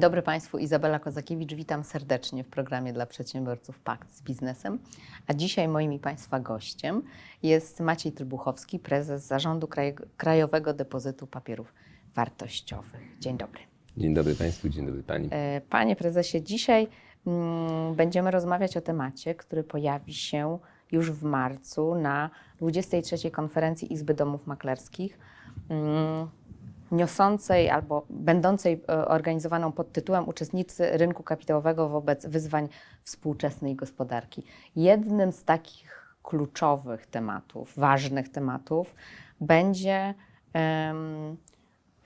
Dzień dobry Państwu, Izabela Kozakiewicz. Witam serdecznie w programie dla przedsiębiorców Pakt z biznesem. A dzisiaj moim i Państwa gościem jest Maciej Trybuchowski, prezes Zarządu Kraj Krajowego Depozytu Papierów Wartościowych. Dzień dobry. Dzień dobry Państwu, dzień dobry Pani. E, Panie prezesie, dzisiaj mm, będziemy rozmawiać o temacie, który pojawi się już w marcu na 23. konferencji Izby Domów Maklerskich, mm, niosącej albo będącej e, organizowaną pod tytułem Uczestnicy rynku kapitałowego wobec wyzwań współczesnej gospodarki. Jednym z takich kluczowych tematów, ważnych tematów będzie em,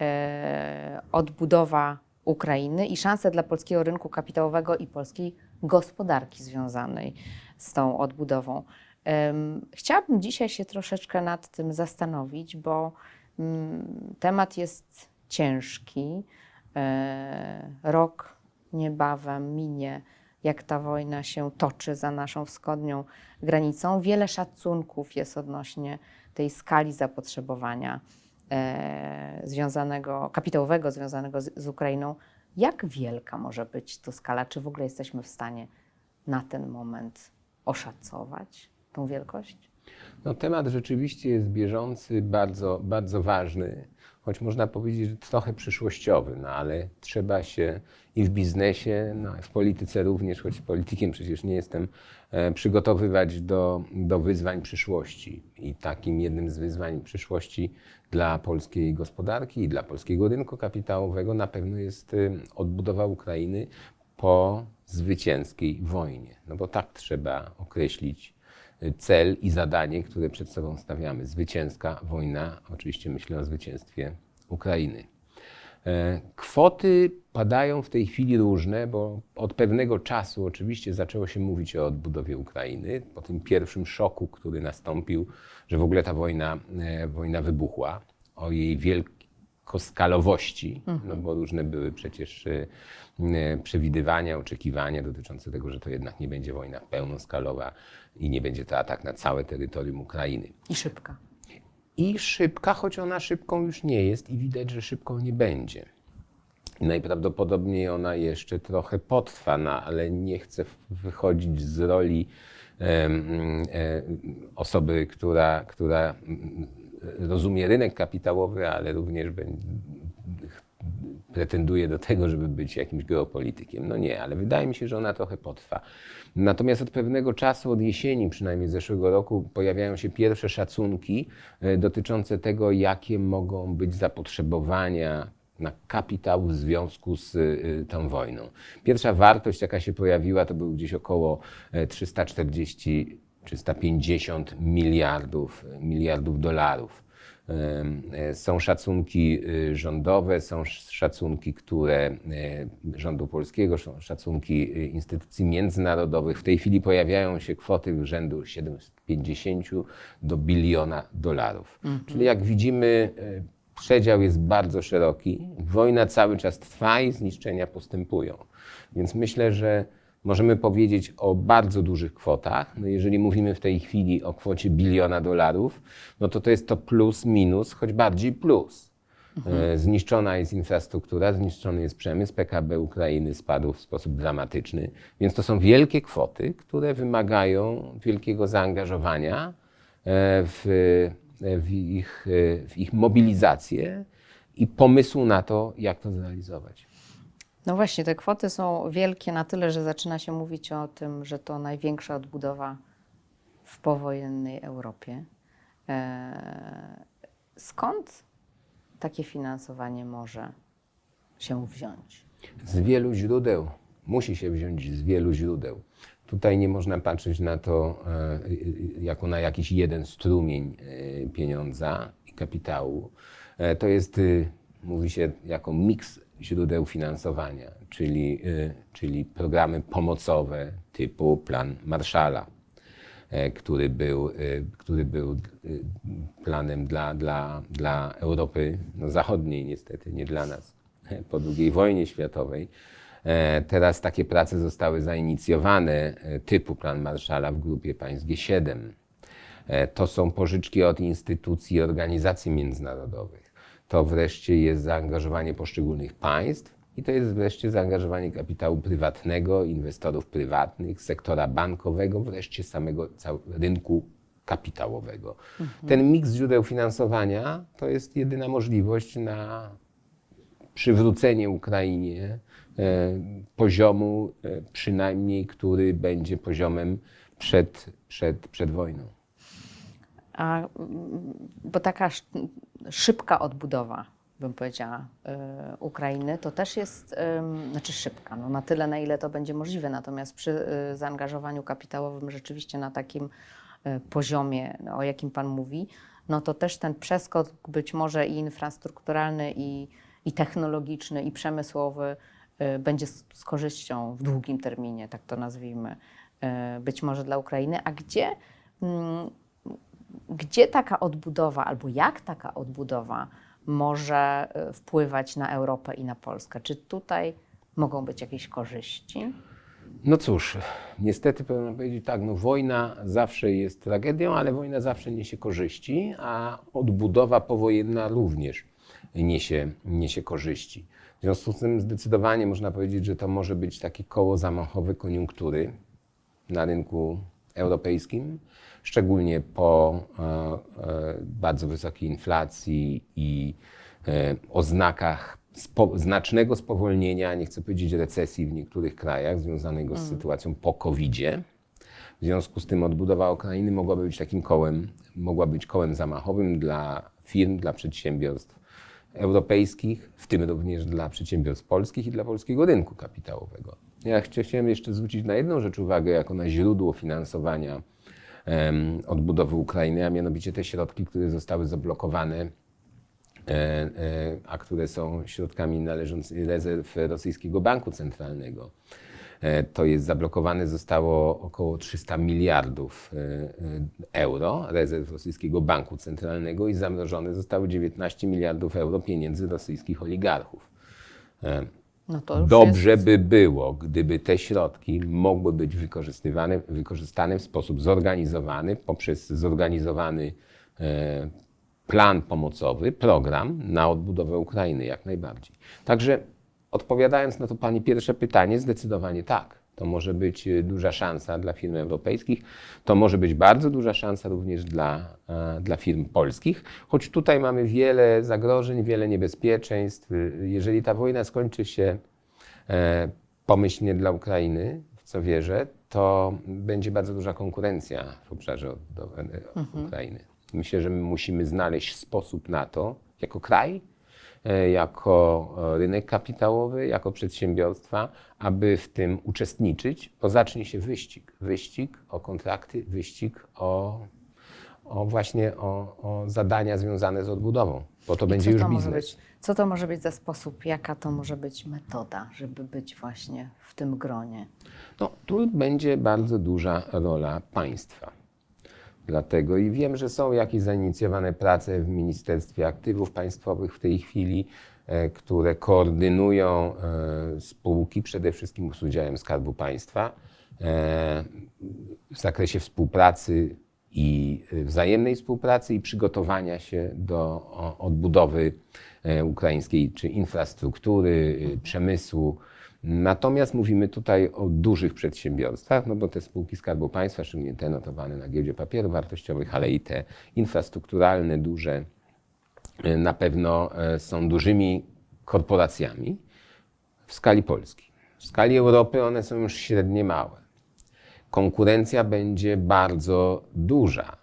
e, odbudowa Ukrainy i szanse dla polskiego rynku kapitałowego i polskiej gospodarki związanej z tą odbudową. Em, Chciałabym dzisiaj się troszeczkę nad tym zastanowić, bo temat jest ciężki. E, Rok niebawem minie, jak ta wojna się toczy za naszą wschodnią granicą. Wiele szacunków jest odnośnie tej skali zapotrzebowania e, związanego, kapitałowego związanego z, z Ukrainą. Jak wielka może być to skala? Czy w ogóle jesteśmy w stanie na ten moment oszacować tą wielkość? No, temat rzeczywiście jest bieżący, bardzo, bardzo ważny, choć można powiedzieć, że trochę przyszłościowy, no ale trzeba się i w biznesie, no, w polityce również, choć politykiem przecież nie jestem, e, przygotowywać do, do wyzwań przyszłości. I takim jednym z wyzwań przyszłości dla polskiej gospodarki i dla polskiego rynku kapitałowego na pewno jest y, odbudowa Ukrainy po zwycięskiej wojnie. No bo tak trzeba określić cel i zadanie, które przed sobą stawiamy. Zwycięska wojna, oczywiście myślę o zwycięstwie Ukrainy. E, Kwoty padają w tej chwili różne, bo od pewnego czasu oczywiście zaczęło się mówić o odbudowie Ukrainy, po tym pierwszym szoku, który nastąpił, że w ogóle ta wojna, e, wojna wybuchła, o jej wielkoskalowości, no bo różne były przecież e, przewidywania, oczekiwania dotyczące tego, że to jednak nie będzie wojna pełnoskalowa i nie będzie to atak na całe terytorium Ukrainy I szybka. i szybka, choć ona szybką już nie jest i widać, że szybką nie będzie. I najprawdopodobniej ona jeszcze trochę potrwa, no, ale nie chcę wychodzić z roli em, e, osoby, która, która mm, rozumie rynek kapitałowy, ale również bę- pretenduje do tego, żeby być jakimś geopolitykiem. No nie, ale wydaje mi się, że ona trochę potrwa. Natomiast od pewnego czasu, od jesieni przynajmniej zeszłego roku, pojawiają się pierwsze szacunki e, dotyczące tego, jakie mogą być zapotrzebowania na kapitał w związku z y, tą wojną. Pierwsza wartość, jaka się pojawiła, to był gdzieś około e, 340 350 miliardów, miliardów dolarów. E, Są szacunki y, rządowe, są sz- szacunki, które e, rządu polskiego, są szacunki y, instytucji międzynarodowych. W tej chwili pojawiają się kwoty rzędu 750 do biliona dolarów. Czyli jak widzimy, przedział jest bardzo szeroki. Wojna cały czas trwa i zniszczenia postępują. Więc myślę, że możemy powiedzieć o bardzo dużych kwotach. No jeżeli mówimy w tej chwili o kwocie biliona dolarów, no to to jest to plus, minus, choć bardziej plus. E, Zniszczona jest infrastruktura, zniszczony jest przemysł, PKB Ukrainy spadł w sposób dramatyczny, więc to są wielkie kwoty, które wymagają wielkiego zaangażowania e, w, w, ich, e, w ich mobilizację i pomysłu na to, jak to zrealizować. No właśnie, te kwoty są wielkie na tyle, że zaczyna się mówić o tym, że to największa odbudowa w powojennej Europie. Eee, skąd takie finansowanie może się wziąć? Z wielu źródeł. Musi się wziąć z wielu źródeł. Tutaj nie można patrzeć na to e, jako na jakiś jeden strumień e, pieniądza i kapitału. E, To jest, y, mówi się, jako miks źródeł finansowania, czyli, y, czyli programy pomocowe typu Plan Marszala, e, który był, y, który był y, planem dla, dla, dla Europy no, zachodniej, niestety, nie dla nas, po II wojnie światowej. E, Teraz takie prace zostały zainicjowane e, typu Plan Marszala w grupie państw G7. E, To są pożyczki od instytucji i organizacji międzynarodowych. To wreszcie jest zaangażowanie poszczególnych państw I to jest wreszcie zaangażowanie kapitału prywatnego, inwestorów prywatnych, sektora bankowego, wreszcie samego rynku kapitałowego. Ten miks źródeł finansowania to jest jedyna możliwość na przywrócenie Ukrainie e, poziomu e, przynajmniej, który będzie poziomem przed, przed, przed wojną. A, mm, bo taka sz- szybka odbudowa, bym powiedziała, y, Ukrainy, to też jest, znaczy szybka, no na tyle, na ile to będzie możliwe. Natomiast przy y, zaangażowaniu kapitałowym rzeczywiście na takim y, poziomie, no, o jakim Pan mówi, no to też ten przeskok być może i infrastrukturalny, i, i technologiczny, i przemysłowy będzie z, z korzyścią w długim terminie, tak to nazwijmy, być może dla Ukrainy. A gdzie mm, gdzie taka odbudowa, albo jak taka odbudowa może y, wpływać na Europę i na Polskę? Czy tutaj mogą być jakieś korzyści? No cóż, niestety powinno powiedzieć tak, no wojna zawsze jest tragedią, ale wojna zawsze niesie korzyści, a odbudowa powojenna również niesie, niesie korzyści. W związku z tym zdecydowanie można powiedzieć, że to może być takie koło zamachowe koniunktury na rynku europejskim, szczególnie po e, e, bardzo wysokiej inflacji i e, oznakach spo, znacznego spowolnienia, nie chcę powiedzieć recesji w niektórych krajach związanego z sytuacją po COVID-zie. W związku z tym odbudowa Ukrainy mogłaby być takim kołem, mogła być kołem zamachowym dla firm, dla przedsiębiorstw europejskich, w tym również dla przedsiębiorstw polskich i dla polskiego rynku kapitałowego. Ja chcia- chciałem jeszcze zwrócić na jedną rzecz uwagę, jako na źródło finansowania odbudowy Ukrainy, a mianowicie te środki, które zostały zablokowane e, e, a które są środkami należącymi rezerw rosyjskiego banku centralnego. E, To jest zablokowane zostało około 300 miliardów euro rezerw rosyjskiego banku centralnego i zamrożone zostały 19 miliardów euro pieniędzy rosyjskich oligarchów. No Dobrze jest, by było, gdyby te środki mogły być wykorzystywane, wykorzystane w sposób zorganizowany, poprzez zorganizowany e, plan pomocowy, program na odbudowę Ukrainy, jak najbardziej. Także odpowiadając na to Pani pierwsze pytanie, zdecydowanie tak. To może być e, duża szansa dla firm europejskich, to może być bardzo duża szansa również dla, e, dla firm polskich, choć tutaj mamy wiele zagrożeń, wiele niebezpieczeństw. Jeżeli ta wojna skończy się e, pomyślnie dla Ukrainy, w co wierzę, to będzie bardzo duża konkurencja w obszarze odbudowy e, Ukrainy. Myślę, że my musimy znaleźć sposób na to, jako kraj, jako e, rynek kapitałowy, jako przedsiębiorstwa, aby w tym uczestniczyć, bo zacznie się wyścig. Wyścig o kontrakty, wyścig o, o właśnie o, o zadania związane z odbudową, bo to I będzie już to biznes. Co to może być za sposób? Jaka to może być metoda, żeby być właśnie w tym gronie? No, tu będzie bardzo duża rola państwa. Dlatego i wiem, że są jakieś zainicjowane prace w Ministerstwie Aktywów Państwowych w tej chwili, e, które koordynują e, spółki, przede wszystkim z udziałem Skarbu Państwa, e, w zakresie współpracy i wzajemnej współpracy i przygotowania się do odbudowy e, ukraińskiej czy infrastruktury, e, przemysłu. Natomiast mówimy tutaj o dużych przedsiębiorstwach, no bo te spółki Skarbu Państwa, szczególnie te notowane na giełdzie papierów wartościowych, ale i te infrastrukturalne, duże, e, na pewno są dużymi korporacjami w skali Polski. W skali Europy one są już średnie małe konkurencja będzie bardzo duża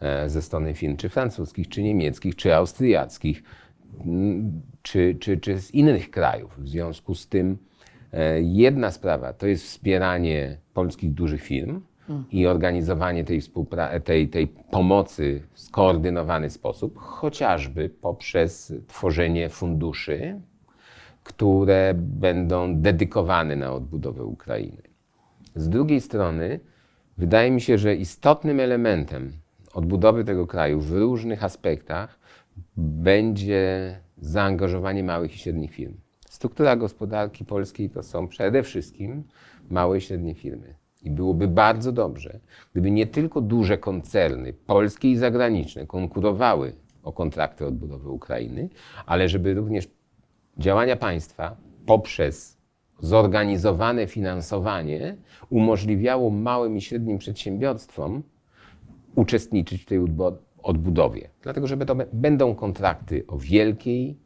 e, ze strony firm, czy francuskich, czy niemieckich, czy austriackich, m, czy, czy, czy z innych krajów. W związku z tym e, jedna sprawa to jest wspieranie polskich dużych firm i organizowanie tej, tej, tej pomocy w skoordynowany sposób, chociażby poprzez tworzenie funduszy, które będą dedykowane na odbudowę Ukrainy. Z drugiej strony, wydaje mi się, że istotnym elementem odbudowy tego kraju w różnych aspektach będzie zaangażowanie małych i średnich firm. Struktura gospodarki polskiej to są przede wszystkim małe i średnie firmy. I byłoby bardzo dobrze, gdyby nie tylko duże koncerny, polskie i zagraniczne, konkurowały o kontrakty odbudowy Ukrainy, ale żeby również działania państwa poprzez zorganizowane finansowanie umożliwiało małym i średnim przedsiębiorstwom uczestniczyć w tej odbudowie. Dlatego, że będą, będą kontrakty o wielkiej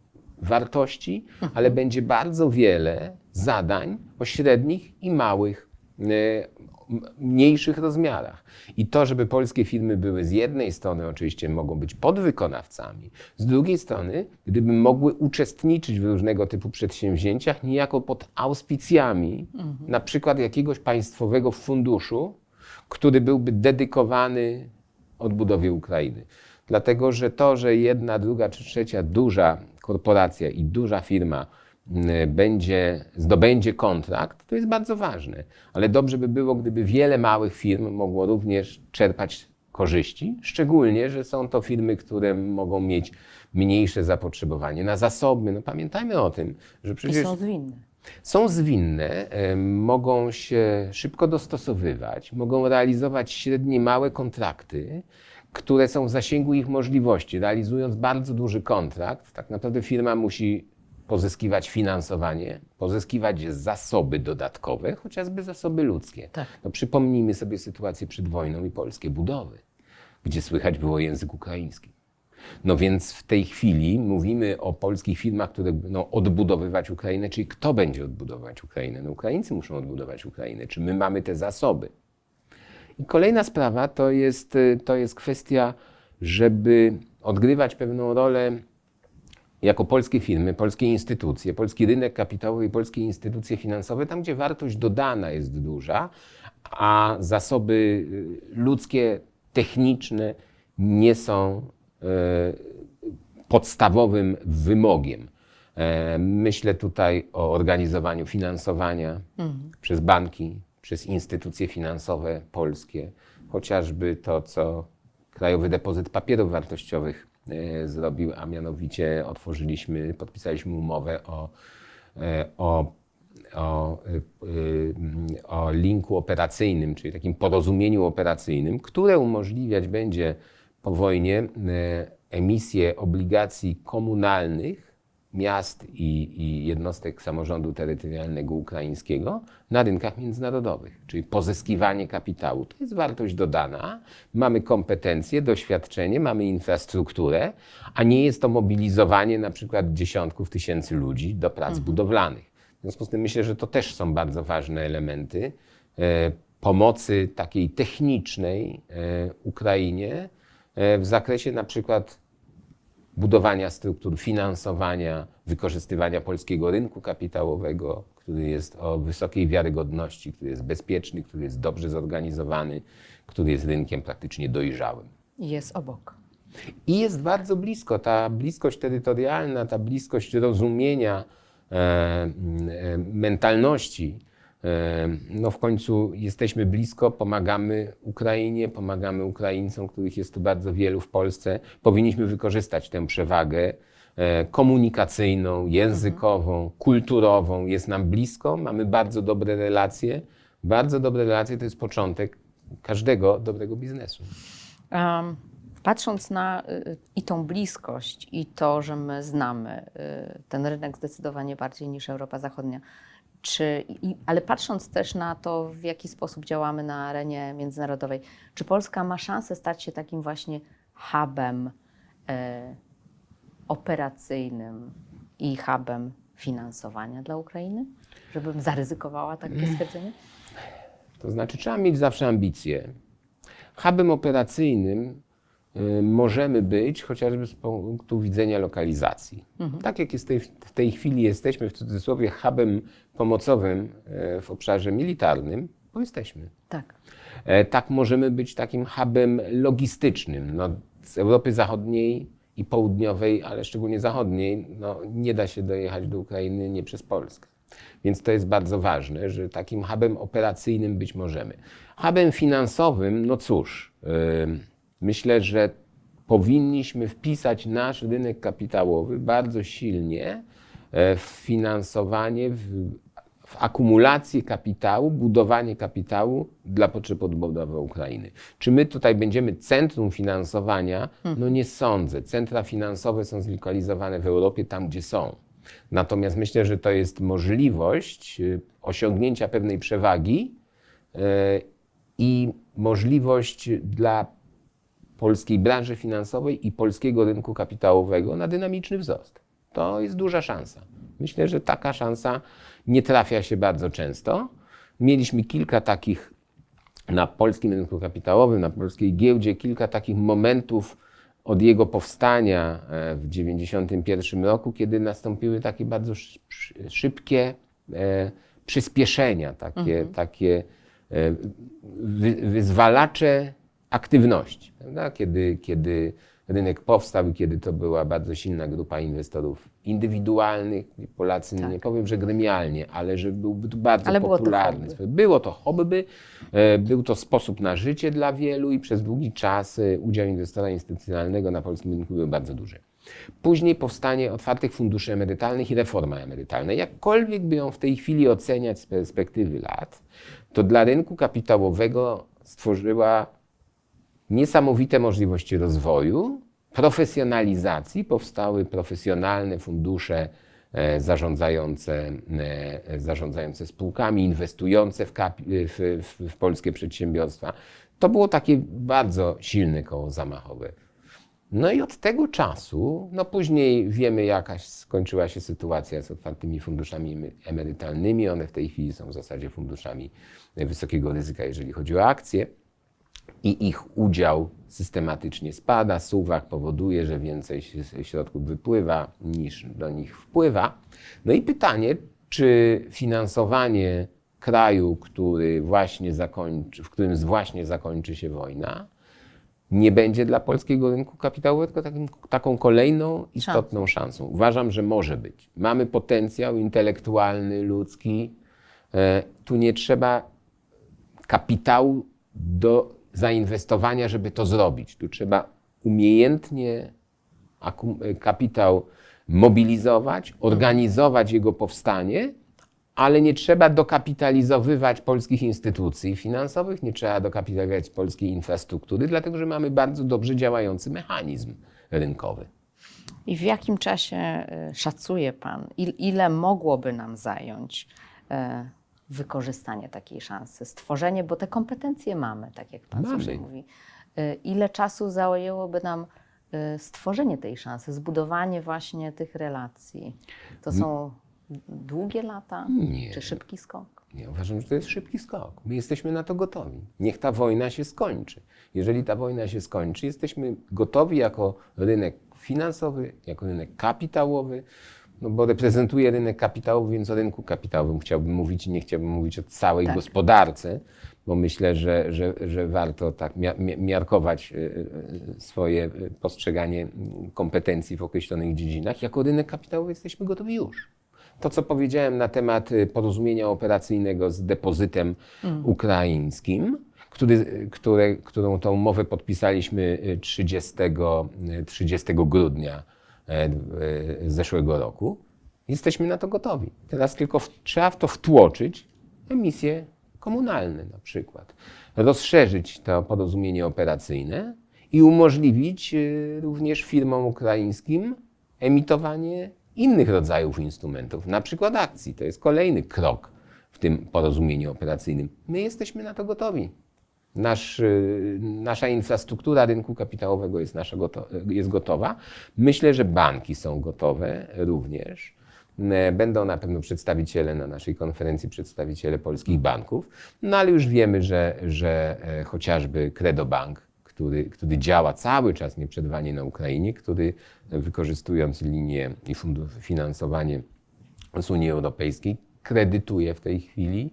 wartości, ale będzie bardzo wiele zadań o średnich i małych, mniejszych rozmiarach. I to, żeby polskie firmy były z jednej strony oczywiście mogą być podwykonawcami, z drugiej strony, gdyby mogły uczestniczyć w różnego typu przedsięwzięciach, niejako pod auspicjami, na przykład jakiegoś państwowego funduszu, który byłby dedykowany odbudowie Ukrainy. Dlatego, że to, że jedna, druga czy trzecia duża korporacja i duża firma będzie, zdobędzie kontrakt, to jest bardzo ważne. Ale dobrze by było, gdyby wiele małych firm mogło również czerpać korzyści, szczególnie, że są to firmy, które mogą mieć mniejsze zapotrzebowanie na zasoby. No pamiętajmy o tym, że I przecież są zwinne. są zwinne, e, mogą się szybko dostosowywać, mogą realizować średnie, małe kontrakty, które są w zasięgu ich możliwości. Realizując bardzo duży kontrakt, tak naprawdę firma musi pozyskiwać finansowanie, pozyskiwać zasoby dodatkowe, chociażby zasoby ludzkie. Tak. No, przypomnijmy sobie sytuację przed wojną i polskie budowy, gdzie słychać było język ukraiński. No więc w tej chwili mówimy o polskich firmach, które będą odbudowywać Ukrainę, czyli kto będzie odbudowywać Ukrainę? No Ukraińcy muszą odbudować Ukrainę. Czy my mamy te zasoby? I kolejna sprawa to jest, y, to jest kwestia, żeby odgrywać pewną rolę jako polskie firmy, polskie instytucje, polski rynek kapitałowy i polskie instytucje finansowe, tam gdzie wartość dodana jest duża, a zasoby y, ludzkie, techniczne nie są e, podstawowym wymogiem. E, Myślę tutaj o organizowaniu finansowania przez banki, przez instytucje finansowe polskie, chociażby to, co Krajowy Depozyt Papierów Wartościowych zrobił, a mianowicie otworzyliśmy, podpisaliśmy umowę o, e, o, o, y, o linku operacyjnym, czyli takim porozumieniu operacyjnym, które umożliwiać będzie po wojnie e, emisję obligacji komunalnych miast i, i jednostek samorządu terytorialnego ukraińskiego na rynkach międzynarodowych, czyli pozyskiwanie kapitału. To jest wartość dodana, mamy kompetencje, doświadczenie, mamy infrastrukturę, a nie jest to mobilizowanie na przykład dziesiątków tysięcy ludzi do prac budowlanych. W związku z tym myślę, że to też są bardzo ważne elementy e, pomocy takiej technicznej e, Ukrainie e, w zakresie na przykład budowania struktur finansowania, wykorzystywania polskiego rynku kapitałowego, który jest o wysokiej wiarygodności, który jest bezpieczny, który jest dobrze zorganizowany, który jest rynkiem praktycznie dojrzałym. Jest obok. I jest bardzo blisko. Ta bliskość terytorialna, ta bliskość rozumienia e, e, mentalności. No w końcu jesteśmy blisko, pomagamy Ukrainie, pomagamy Ukraińcom, których jest tu bardzo wielu w Polsce. Powinniśmy wykorzystać tę przewagę e, komunikacyjną, językową, kulturową. Jest nam blisko, mamy bardzo dobre relacje. Bardzo dobre relacje to jest początek każdego dobrego biznesu. Um, patrząc na y, i tą bliskość, i to, że my znamy y, ten rynek zdecydowanie bardziej niż Europa Zachodnia, czy, i, ale patrząc też na to, w jaki sposób działamy na arenie międzynarodowej, czy Polska ma szansę stać się takim właśnie hubem e, operacyjnym i hubem finansowania dla Ukrainy? Żebym zaryzykowała takie stwierdzenie? To znaczy, trzeba mieć zawsze ambicje. Hubem operacyjnym możemy być chociażby z punktu widzenia lokalizacji. Tak jak jest tej, w tej chwili jesteśmy w cudzysłowie hubem pomocowym e, w obszarze militarnym, bo jesteśmy. Tak. E, Tak możemy być takim hubem logistycznym. No, z Europy Zachodniej i Południowej, ale szczególnie Zachodniej, no, nie da się dojechać do Ukrainy nie przez Polskę. Więc to jest bardzo ważne, że takim hubem operacyjnym być możemy. Hubem finansowym, no cóż, yy, myślę, że powinniśmy wpisać nasz rynek kapitałowy bardzo silnie e, w finansowanie, w, w akumulację kapitału, budowanie kapitału dla potrzeb odbudowy Ukrainy. Czy my tutaj będziemy centrum finansowania? No nie sądzę. Centra finansowe są zlokalizowane w Europie, tam gdzie są. Natomiast myślę, że to jest możliwość y, osiągnięcia pewnej przewagi y, i możliwość dla polskiej branży finansowej i polskiego rynku kapitałowego na dynamiczny wzrost. To jest duża szansa. Myślę, że taka szansa nie trafia się bardzo często. Mieliśmy kilka takich na polskim rynku kapitałowym, na polskiej giełdzie, kilka takich momentów od jego powstania e, w 1991 roku, kiedy nastąpiły takie bardzo szy- szy- szybkie e, przyspieszenia, takie, takie e, wy, wyzwalacze aktywności. Prawda? Kiedy, kiedy rynek powstał i kiedy to była bardzo silna grupa inwestorów indywidualnych, Polacy nie powiem, że gremialnie, ale że był bardzo Ale było to popularny. hobby. Było to hobby, e, był to sposób na życie dla wielu i przez długi czas e, udział inwestora instytucjonalnego na polskim rynku był bardzo duży. Później powstanie otwartych funduszy emerytalnych i reforma emerytalna. Jakkolwiek by ją w tej chwili oceniać z perspektywy lat, to dla rynku kapitałowego stworzyła niesamowite możliwości rozwoju, profesjonalizacji. Powstały profesjonalne fundusze e, zarządzające, e, zarządzające spółkami, inwestujące w, w, w, polskie przedsiębiorstwa. To było takie bardzo silne koło zamachowe. No i od tego czasu, no później wiemy, jakaś skończyła się sytuacja z otwartymi funduszami emerytalnymi. One w tej chwili są w zasadzie funduszami wysokiego ryzyka, jeżeli chodzi o akcje i ich udział systematycznie spada. Suwak powoduje, że więcej środków wypływa niż do nich wpływa. No i pytanie, czy finansowanie kraju, który właśnie zakończy, w którym właśnie zakończy się wojna, nie będzie dla polskiego rynku kapitałowego tylko takim, taką kolejną istotną szansą. Uważam, że może być. Mamy potencjał intelektualny, ludzki. E, Tu nie trzeba kapitału do zainwestowania, żeby to zrobić. Tu trzeba umiejętnie kapitał mobilizować, organizować jego powstanie, ale nie trzeba dokapitalizowywać polskich instytucji finansowych, nie trzeba dokapitalizować polskiej infrastruktury, dlatego że mamy bardzo dobrze działający mechanizm rynkowy. I w jakim czasie y, szacuje Pan, il- ile mogłoby nam zająć e, wykorzystanie takiej szansy, stworzenie, bo te kompetencje mamy, tak jak Pan zawsze mówi. Y, Ile czasu zajęłoby nam y, stworzenie tej szansy, zbudowanie właśnie tych relacji? To są długie lata Nie. czy szybki skok? Ja uważam, że to jest szybki skok. My jesteśmy na to gotowi. Niech ta wojna się skończy. Jeżeli ta wojna się skończy, jesteśmy gotowi jako rynek finansowy, jako rynek kapitałowy, no bo reprezentuję rynek kapitałowy, więc o rynku kapitałowym chciałbym mówić i nie chciałbym mówić o całej Tak. gospodarce, bo myślę, że, że, że warto tak mia- mia- miarkować y, y, swoje postrzeganie mm, kompetencji w określonych dziedzinach. Jako rynek kapitałowy jesteśmy gotowi już. To, co powiedziałem na temat y, porozumienia operacyjnego z depozytem ukraińskim, który, które, którą tą umowę podpisaliśmy y, 30, y, 30 grudnia zeszłego roku, jesteśmy na to gotowi. Teraz tylko w, trzeba w to wtłoczyć emisje komunalne na przykład. Rozszerzyć to porozumienie operacyjne i umożliwić y, również firmom ukraińskim emitowanie innych rodzajów instrumentów, na przykład akcji. To jest kolejny krok w tym porozumieniu operacyjnym. My jesteśmy na to gotowi. Nasz, y, nasza infrastruktura rynku kapitałowego jest, nasza goto, jest gotowa. Myślę, że banki są gotowe również. Będą na pewno przedstawiciele na naszej konferencji, przedstawiciele polskich banków, no ale już wiemy, że, że e, chociażby Credobank, który, który działa cały czas nieprzerwanie na Ukrainie, który e, wykorzystując linię i fundu- finansowanie z Unii Europejskiej, kredytuje w tej chwili,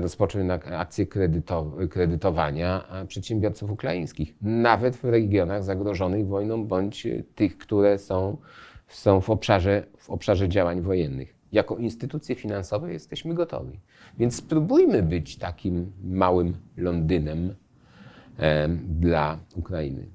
rozpoczął na akcję kredyto, kredytowania e, przedsiębiorców ukraińskich, nawet w regionach zagrożonych wojną, bądź e, tych, które są, są w, obszarze, w obszarze działań wojennych. Jako instytucje finansowe jesteśmy gotowi. Więc spróbujmy być takim małym Londynem e, dla Ukrainy.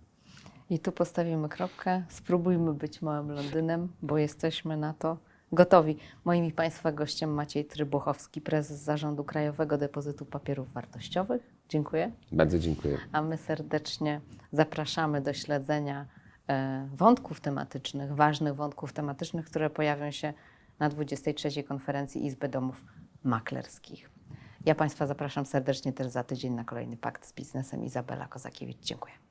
I tu postawimy kropkę. Spróbujmy być małym Londynem, bo jesteśmy na to gotowi. Moim i Państwa gościem Maciej Trybuchowski, prezes Zarządu Krajowego Depozytu Papierów Wartościowych. Dziękuję. Bardzo dziękuję. A my serdecznie zapraszamy do śledzenia e, wątków tematycznych, ważnych wątków tematycznych, które pojawią się na 23 konferencji Izby Domów Maklerskich. Ja Państwa zapraszam serdecznie też za tydzień na kolejny Pakt z Biznesem. Izabela Kozakiewicz, dziękuję.